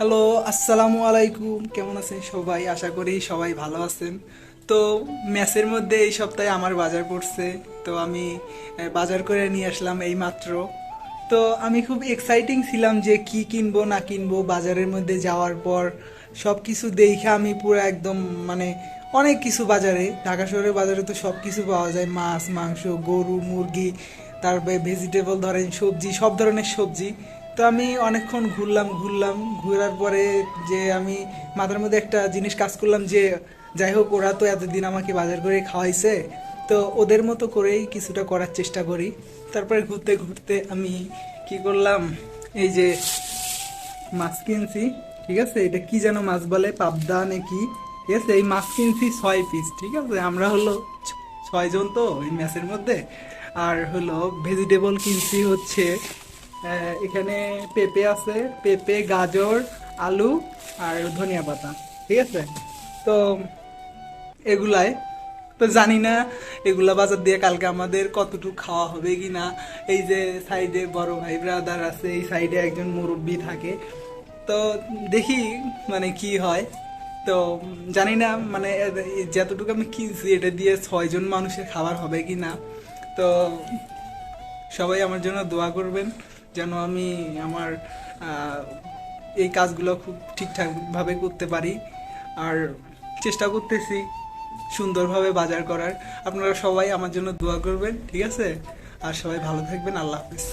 Hello, আসসালামু আলাইকুম। কেমন আছেন সবাই? আশা করি সবাই ভালো আছেন। তো ম্যাচের মধ্যে এই সপ্তাহে আমার বাজার পড়ছে। তো আমি বাজার করে নিয়ে আসলাম এই মাত্র তো আমি খুব এক্সাইটিং ছিলাম যে কি কিনবো, না কিনবো, বাজারের মধ্যে যাওয়ার পর সব কিছু দেখে আমি পুরো একদম মানে অনেক কিছু বাজারে। ঢাকা শহরের বাজারে তো সব কিছু পাওয়া যায়। মাছ, মাংস, গরু, মুরগি, তারপরে ভেজিটেবল ধরেন, সবজি, সব ধরনের সবজি। তো আমি অনেকক্ষণ ঘুরলাম ঘুরলাম। ঘোরার পরে যে আমি মাথার মধ্যে একটা জিনিস কাজ করলাম যে, যাই হোক, ওরা তো এতদিন আমাকে বাজার করে খাওয়াইছে, তো ওদের মতো করেই কিছুটা করার চেষ্টা করি। তারপরে ঘুরতে ঘুরতে আমি কি করলাম, এই যে মাছ কিনছি, ঠিক আছে? এটা কি যেন মাছ বলে, পাবদা নাকি? ঠিক আছে? এই মাছ কিনছি ছয় পিস ঠিক আছে? আমরা হলো ছয়জন তো এই ম্যাচের মধ্যে। আর হলো ভেজিটেবল কিনছি হচ্ছে এখানে পেঁপে আছে, পেঁপে, গাজর, আলু আর ধনিয়া পাতা, ঠিক আছে? তো এগুলাই। তো জানি না এগুলা বাজার দিয়ে কালকে আমাদের কতটুকু খাওয়া হবে কি না। এই যে সাইডে বড় ভাই ব্রাদার আছে, এই সাইডে একজন মুরব্বী থাকে। তো দেখি মানে কি হয়। তো জানি না মানে যতটুকু আমি কিনছি, এটা দিয়ে ছয়জন মানুষের খাবার হবে কি না। তো সবাই আমার জন্য দোয়া করবেন। যেন আমি আমার এই কাজগুলো খুব ঠিকঠাকভাবে করতে পারি। আর চেষ্টা করতেছি সুন্দরভাবে বাজার করার। আপনারা সবাই আমার জন্য দোয়া করবেন, ঠিক আছে? আর সবাই ভালো থাকবেন, আল্লাহ হাফিজ।